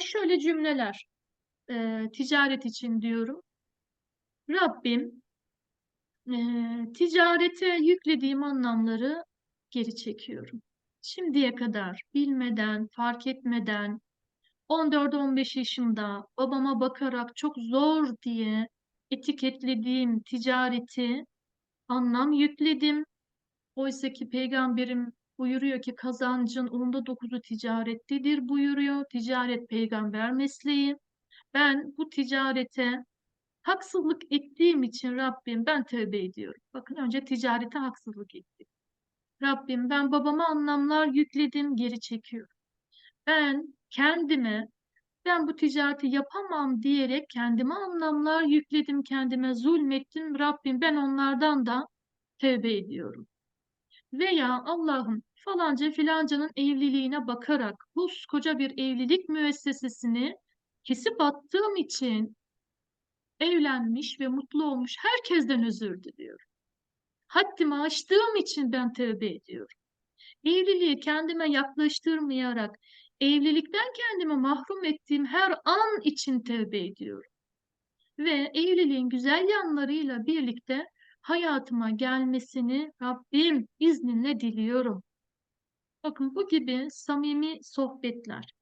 Şöyle cümleler e, ticaret için diyorum. Rabbim e, ticarete yüklediğim anlamları geri çekiyorum. Şimdiye kadar bilmeden, fark etmeden 14-15 yaşımda babama bakarak çok zor diye etiketlediğim ticareti anlam yükledim. Oysa ki peygamberim buyuruyor ki kazancın onda dokuzu ticarettedir buyuruyor. Ticaret peygamber mesleği. Ben bu ticarete haksızlık ettiğim için Rabbim ben tövbe ediyorum. Bakın önce ticarete haksızlık ettim. Rabbim ben babama anlamlar yükledim, geri çekiyorum. Ben kendime ben bu ticareti yapamam diyerek kendime anlamlar yükledim, kendime zulmettim. Rabbim ben onlardan da tövbe ediyorum. Veya Allah'ım falanca filancanın evliliğine bakarak koca bir evlilik müessesesini kesip attığım için evlenmiş ve mutlu olmuş herkesten özür diliyorum. Haddimi aştığım için ben tövbe ediyorum. Evliliği kendime yaklaştırmayarak evlilikten kendimi mahrum ettiğim her an için tövbe ediyorum. Ve evliliğin güzel yanlarıyla birlikte hayatıma gelmesini Rabbim izninle diliyorum. Bakın bu gibi samimi sohbetler.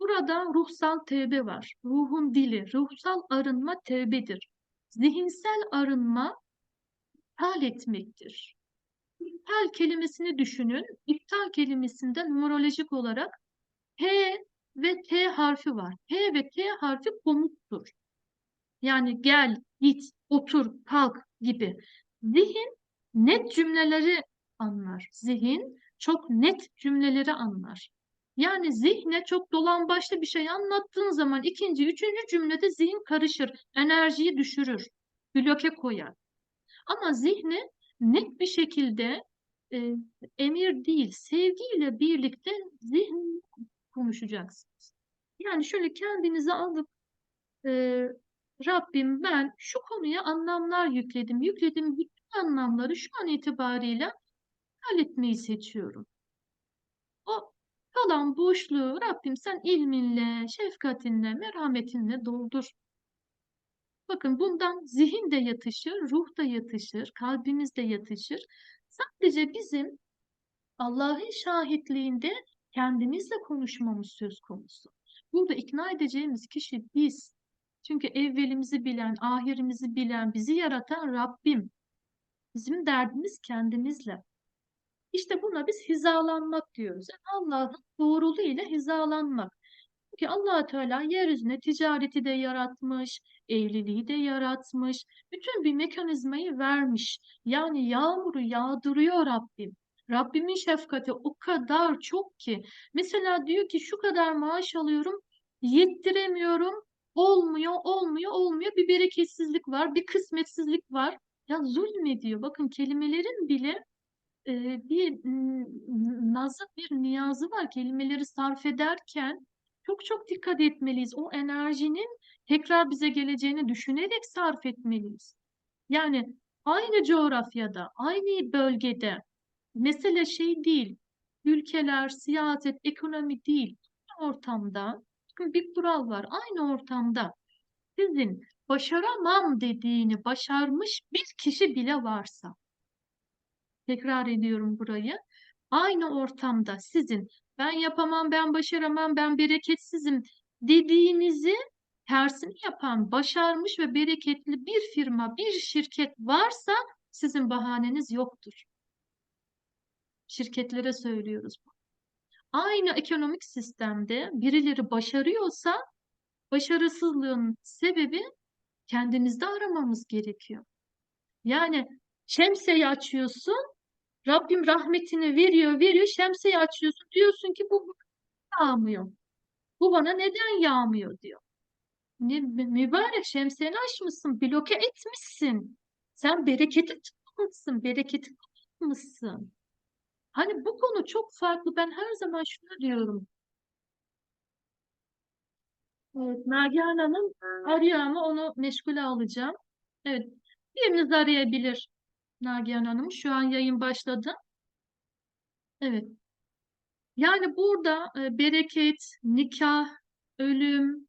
Burada ruhsal tevbe var. Ruhun dili, ruhsal arınma tevbedir. Zihinsel arınma iptal etmektir. İptal kelimesini düşünün. İptal kelimesinde numerolojik olarak H ve T harfi var. H ve T harfi komuttur. Yani gel, git, otur, kalk gibi. Zihin net cümleleri anlar. Zihin çok net cümleleri anlar. Yani zihne çok dolan başlı bir şey anlattığın zaman ikinci, üçüncü cümlede zihin karışır, enerjiyi düşürür, bloke koyar. Ama zihni net bir şekilde e, emir değil, sevgiyle birlikte zihin konuşacaksınız. Yani şöyle kendinizi alıp e, Rabbim ben şu konuya anlamlar yükledim. Yükledim bütün anlamları şu an itibariyle halletmeyi seçiyorum. O kalan boşluğu Rabbim sen ilminle, şefkatinle, merhametinle doldur. Bakın bundan zihin de yatışır, ruh da yatışır, kalbimiz de yatışır. Sadece bizim Allah'ın şahitliğinde kendimizle konuşmamız söz konusu. Burada ikna edeceğimiz kişi biz. Çünkü evvelimizi bilen, ahirimizi bilen, bizi yaratan Rabbim. Bizim derdimiz kendimizle. İşte buna biz hizalanmak diyoruz. Yani Allah'ın doğruluğu ile hizalanmak. Çünkü allah Teala yeryüzüne ticareti de yaratmış, evliliği de yaratmış, bütün bir mekanizmayı vermiş. Yani yağmuru yağdırıyor Rabbim. Rabbimin şefkati o kadar çok ki. Mesela diyor ki şu kadar maaş alıyorum, yettiremiyorum, olmuyor, olmuyor, olmuyor. Bir bereketsizlik var, bir kısmetsizlik var. Ya zulmediyor. Bakın kelimelerin bile bir nazı, bir niyazı var. Kelimeleri sarf ederken çok çok dikkat etmeliyiz. O enerjinin tekrar bize geleceğini düşünerek sarf etmeliyiz. Yani aynı coğrafyada, aynı bölgede mesele şey değil, ülkeler, siyaset, ekonomi değil. Aynı ortamda bir kural var. Aynı ortamda sizin başaramam dediğini başarmış bir kişi bile varsa, tekrar ediyorum burayı, aynı ortamda sizin ben yapamam, ben başaramam, ben bereketsizim dediğinizi tersini yapan, başarmış ve bereketli bir firma, bir şirket varsa sizin bahaneniz yoktur. Şirketlere söylüyoruz bu. Aynı ekonomik sistemde birileri başarıyorsa başarısızlığın sebebi kendimizde aramamız gerekiyor. Yani şemsiyeyi açıyorsun, Rabbim rahmetini veriyor, veriyor, şemsiyeyi açıyorsun, diyorsun ki bu yağmıyor. Bu bana neden yağmıyor diyor. Ne, mübarek şemsiyeni açmışsın, bloke etmişsin. Sen bereketi tutmuşsun, bereketi tutmuşsun. Hani bu konu çok farklı. Ben her zaman şunu diyorum. Evet, Nagihan Hanım arıyor ama onu meşgule alacağım. Evet, biriniz arayabilir Nagihan Hanım. Şu an yayın başladı. Evet. Yani burada e, bereket, nikah, ölüm,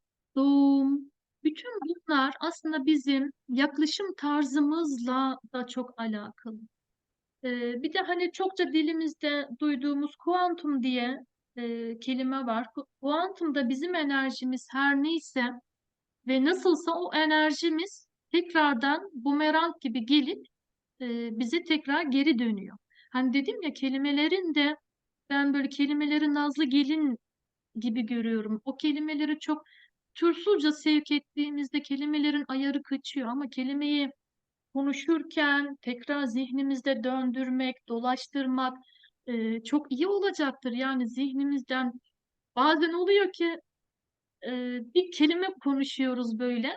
bunlar aslında bizim yaklaşım tarzımızla da çok alakalı. Ee, bir de hani çokça dilimizde duyduğumuz kuantum diye e, kelime var. Ku- Kuantum da bizim enerjimiz her neyse ve nasılsa o enerjimiz tekrardan bumerang gibi gelip e, bize tekrar geri dönüyor. Hani dedim ya kelimelerin de ben böyle kelimeleri nazlı gelin gibi görüyorum. O kelimeleri çok türsüzce sevk ettiğimizde kelimelerin ayarı kaçıyor ama kelimeyi konuşurken tekrar zihnimizde döndürmek, dolaştırmak e, çok iyi olacaktır. Yani zihnimizden bazen oluyor ki e, bir kelime konuşuyoruz böyle.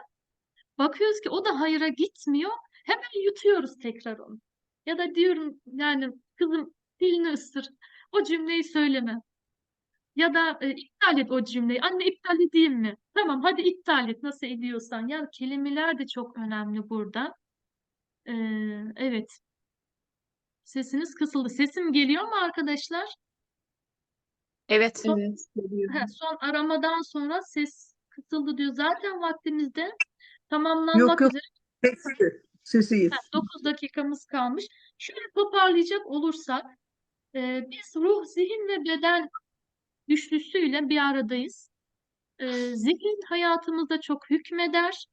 Bakıyoruz ki o da hayra gitmiyor. Hemen yutuyoruz tekrar onu. Ya da diyorum yani kızım dilini ısır. O cümleyi söyleme. Ya da e, iptal et o cümleyi. Anne iptal edeyim mi? Tamam hadi iptal et nasıl ediyorsan. Yani kelimeler de çok önemli burada. Ee, evet. Sesiniz kısıldı. Sesim geliyor mu arkadaşlar? Evet. Son, Evet, geliyor. he, son aramadan sonra ses kısıldı diyor. Zaten vaktimizde Yok tamamlanmak yok üzere sesi, sesiyiz. 9 dakikamız kalmış. Şöyle toparlayacak olursak e, biz ruh, zihin ve beden üçlüsüyle bir aradayız. E, zihin hayatımızda çok hükmeder.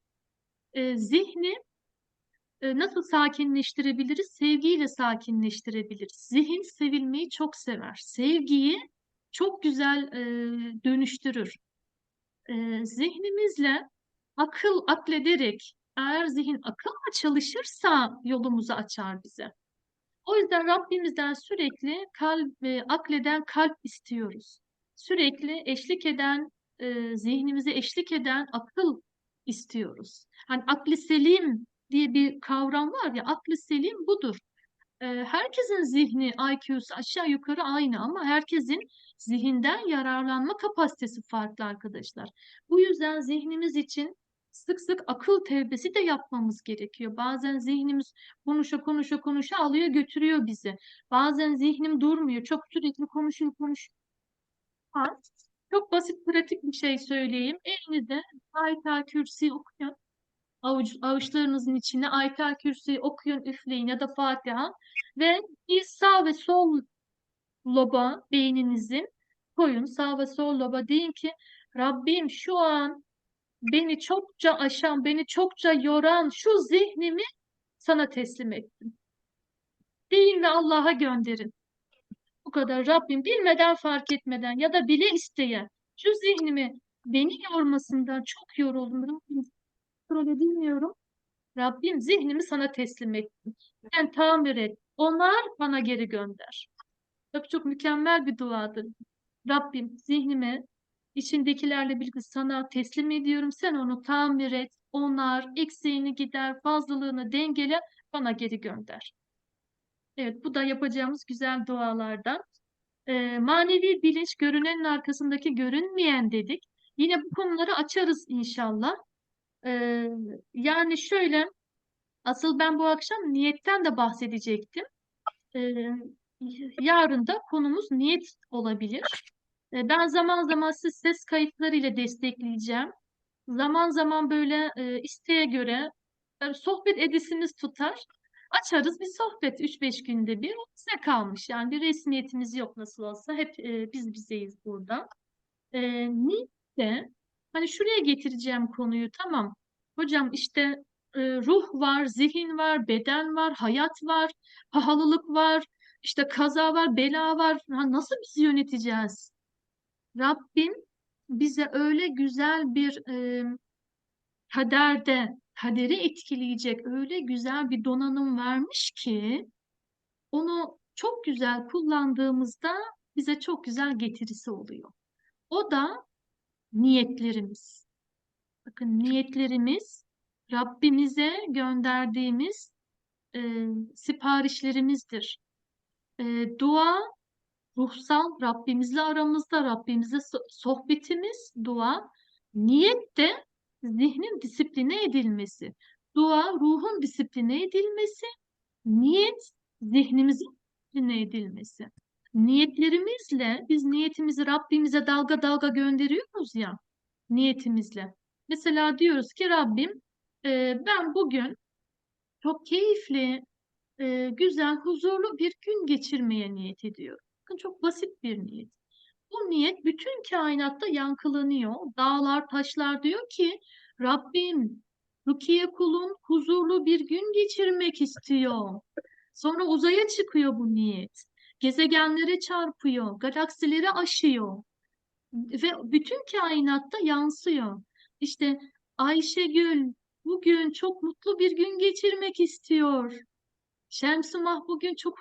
E, zihni e, nasıl sakinleştirebiliriz? Sevgiyle sakinleştirebiliriz. Zihin sevilmeyi çok sever. Sevgiyi çok güzel e, dönüştürür. E, zihnimizle akıl aklederek eğer zihin akılla çalışırsa yolumuzu açar bize. O yüzden Rabbimizden sürekli kalp, e, akleden kalp istiyoruz. Sürekli eşlik eden, e, zihnimize eşlik eden akıl istiyoruz. Hani aklı selim diye bir kavram var ya, aklı selim budur. E, herkesin zihni, IQ'su aşağı yukarı aynı ama herkesin zihinden yararlanma kapasitesi farklı arkadaşlar. Bu yüzden zihnimiz için sık sık akıl tevbesi de yapmamız gerekiyor. Bazen zihnimiz konuşa konuşa konuşa alıyor götürüyor bizi. Bazen zihnim durmuyor. Çok sürekli konuşuyor konuşuyor. Çok basit pratik bir şey söyleyeyim. Elinizde Ayet-el Kürsi okuyun. Avuç, avuçlarınızın içine Ayet-el Kürsi okuyun, üfleyin ya da Fatiha. Ve bir sağ ve sol loba beyninizin koyun. Sağ ve sol loba deyin ki Rabbim şu an beni çokça aşan, beni çokça yoran şu zihnimi sana teslim ettim. Deyin ve Allah'a gönderin. Bu kadar Rabbim bilmeden fark etmeden ya da bile isteye şu zihnimi beni yormasından çok yoruldum. Rabbim kontrol edilmiyorum. Rabbim zihnimi sana teslim ettim. Sen tamir et. Onlar bana geri gönder. Çok çok mükemmel bir duadır. Rabbim zihnimi içindekilerle birlikte sana teslim ediyorum. Sen onu tamir et, onar, eksiğini gider, fazlalığını dengele, bana geri gönder. Evet, bu da yapacağımız güzel dualardan. Ee, manevi bilinç görünenin arkasındaki görünmeyen dedik. Yine bu konuları açarız inşallah. Ee, yani şöyle, asıl ben bu akşam niyetten de bahsedecektim. Ee, yarın da konumuz niyet olabilir. Ee, ben zaman zaman siz ses kayıtlarıyla destekleyeceğim. Zaman zaman böyle e, isteğe göre e, sohbet edisimiz tutar. Açarız bir sohbet 3-5 günde bir. O size kalmış. Yani bir resmiyetimiz yok nasıl olsa. Hep e, biz bizeyiz burada. E, niyet de hani şuraya getireceğim konuyu tamam. Hocam işte e, ruh var, zihin var, beden var, hayat var, pahalılık var, işte kaza var, bela var. Ha, nasıl bizi yöneteceğiz? Rabbim bize öyle güzel bir e, kaderde, kaderi etkileyecek öyle güzel bir donanım vermiş ki onu çok güzel kullandığımızda bize çok güzel getirisi oluyor. O da niyetlerimiz. Bakın niyetlerimiz Rabbimize gönderdiğimiz e, siparişlerimizdir. E, dua ruhsal Rabbimizle aramızda Rabbimizle so- sohbetimiz dua. Niyet de zihnin disipline edilmesi. Dua ruhun disipline edilmesi. Niyet zihnimizin disipline edilmesi. Niyetlerimizle biz niyetimizi Rabbimize dalga dalga gönderiyoruz ya niyetimizle. Mesela diyoruz ki Rabbim e, ben bugün çok keyifli, e, güzel, huzurlu bir gün geçirmeye niyet ediyorum. Bakın çok basit bir niyet. Bu niyet bütün kainatta yankılanıyor. Dağlar, taşlar diyor ki Rabbim, Rukiye kulun huzurlu bir gün geçirmek istiyor. Sonra uzaya çıkıyor bu niyet. Gezegenlere çarpıyor, galaksileri aşıyor ve bütün kainatta yansıyor. İşte Ayşegül bugün çok mutlu bir gün geçirmek istiyor. Şemsımah bugün çok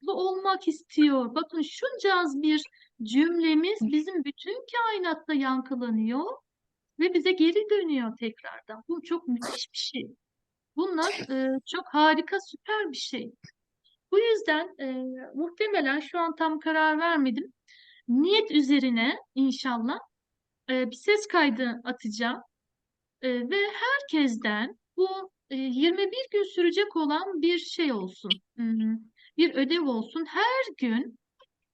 huzurlu olmak istiyor. Bakın şunca az bir cümlemiz bizim bütün kainatta yankılanıyor ve bize geri dönüyor tekrardan. Bu çok müthiş bir şey. Bunlar e, çok harika, süper bir şey. Bu yüzden e, muhtemelen şu an tam karar vermedim. Niyet üzerine inşallah e, bir ses kaydı atacağım. E, ve herkesten bu e, 21 gün sürecek olan bir şey olsun. Hmm, Bir ödev olsun. Her gün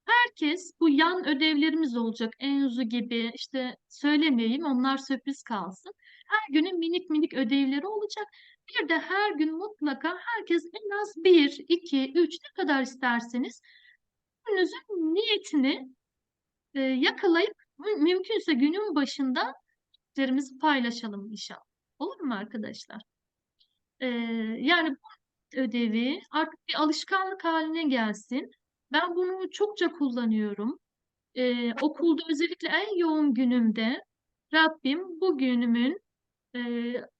herkes bu yan ödevlerimiz olacak. Enzu gibi işte söylemeyeyim onlar sürpriz kalsın. Her günün minik minik ödevleri olacak. Bir de her gün mutlaka herkes en az bir, iki, üç ne kadar isterseniz gününüzün niyetini e, yakalayıp mü- mümkünse günün başında paylaşalım inşallah. Olur mu arkadaşlar? Ee, yani ödevi artık bir alışkanlık haline gelsin. Ben bunu çokça kullanıyorum. Ee, okulda özellikle en yoğun günümde Rabbim bu günümün e,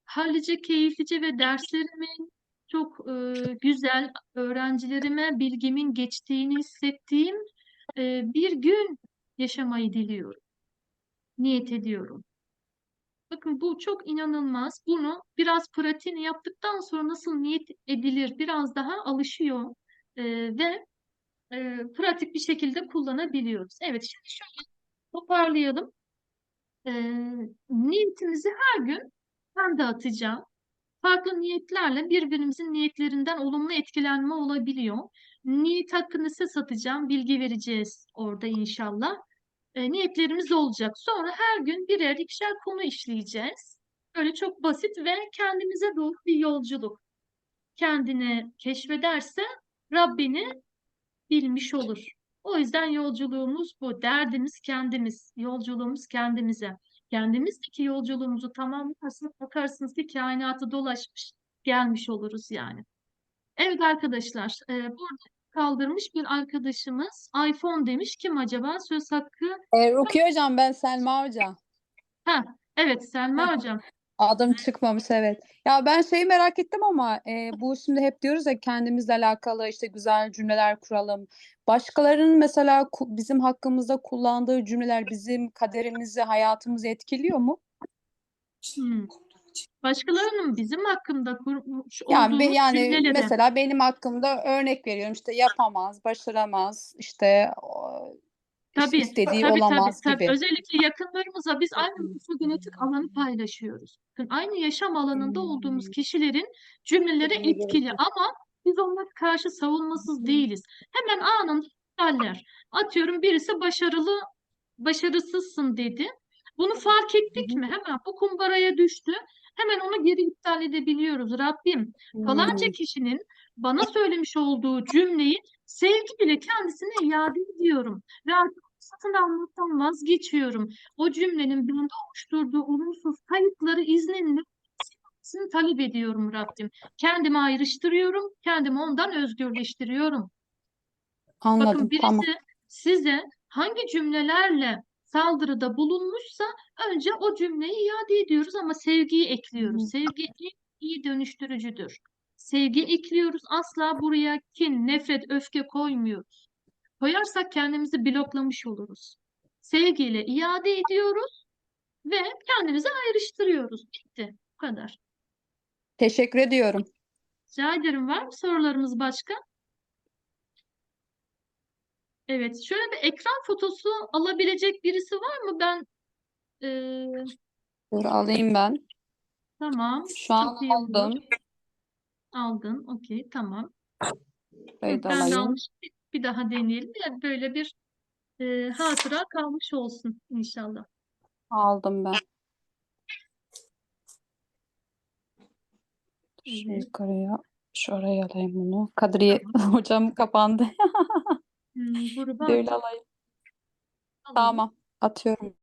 hallice, keyiflice ve derslerimin çok e, güzel öğrencilerime bilgimin geçtiğini hissettiğim e, bir gün yaşamayı diliyorum. Niyet ediyorum. Bakın bu çok inanılmaz. Bunu biraz pratiğini yaptıktan sonra nasıl niyet edilir biraz daha alışıyor e, ve e, pratik bir şekilde kullanabiliyoruz. Evet şimdi şöyle toparlayalım. E, niyetimizi her gün ben dağıtacağım. Farklı niyetlerle birbirimizin niyetlerinden olumlu etkilenme olabiliyor. Niyet hakkında ses atacağım, bilgi vereceğiz orada inşallah e, niyetlerimiz olacak. Sonra her gün birer ikişer konu işleyeceğiz. Böyle çok basit ve kendimize doğru bir yolculuk. Kendini keşfederse Rabbini bilmiş olur. O yüzden yolculuğumuz bu. Derdimiz kendimiz, yolculuğumuz kendimize. Kendimizdeki yolculuğumuzu tamamlarsak bakarsınız ki kainatı dolaşmış, gelmiş oluruz yani. Evet arkadaşlar, e, burada kaldırmış bir arkadaşımız iPhone demiş. Kim acaba? Söz hakkı E, Rukiye Hocam ben Selma Hoca. Ha, evet Selma hocam. Adım çıkmamış evet. Ya ben şeyi merak ettim ama e, bu şimdi hep diyoruz ya kendimizle alakalı işte güzel cümleler kuralım. Başkalarının mesela bizim hakkımızda kullandığı cümleler bizim kaderimizi, hayatımızı etkiliyor mu? Hmm. Başkalarının bizim hakkında kurmuş Yani, be- olduğumuz yani cümleleri. mesela benim hakkımda örnek veriyorum işte yapamaz, başaramaz, işte Tabii, istediği tabii, olamaz tabii, tabii. gibi. Özellikle yakınlarımıza biz aynı morfogenetik alanı paylaşıyoruz. Bakın aynı yaşam alanında olduğumuz kişilerin cümleleri etkili ama biz onlara karşı savunmasız değiliz. Hemen anında iptaller. Atıyorum birisi başarılı, başarısızsın dedi. Bunu fark ettik mi? Hemen bu kumbaraya düştü. Hemen onu geri iptal edebiliyoruz. Rabbim falanca kişinin bana söylemiş olduğu cümleyi sevgiyle kendisine iade ediyorum. Ve artık satın almaktan vazgeçiyorum. O cümlenin bende oluşturduğu olumsuz kayıtları izninle silmesini talep ediyorum Rabbim. Kendimi ayrıştırıyorum, kendimi ondan özgürleştiriyorum. Bakın Anladım, birisi tamam. size hangi cümlelerle saldırıda bulunmuşsa önce o cümleyi iade ediyoruz ama sevgiyi ekliyoruz. Sevgi en iyi dönüştürücüdür. Sevgi ekliyoruz. Asla buraya kin, nefret, öfke koymuyoruz. Koyarsak kendimizi bloklamış oluruz. Sevgiyle iade ediyoruz ve kendimizi ayrıştırıyoruz. Bitti. Bu kadar. Teşekkür ediyorum. Rica ederim. Var mı sorularımız başka? Evet. Şöyle bir ekran fotosu alabilecek birisi var mı? Ben eee, Dur alayım ben. tamam. Şu an Çok iyi olur. aldım. Aldın. Okey. Tamam. Da Ben de alayım. almıştım. Bir, bir daha deneyelim. Yani böyle bir eee, hatıra kalmış olsun inşallah. Aldım ben. Şu Evet. yukarıya, şu araya alayım bunu. Kadriye hocam kapandı. Hmm, gruba Bir de öyle at- alayım. alalım. Tamam, atıyorum.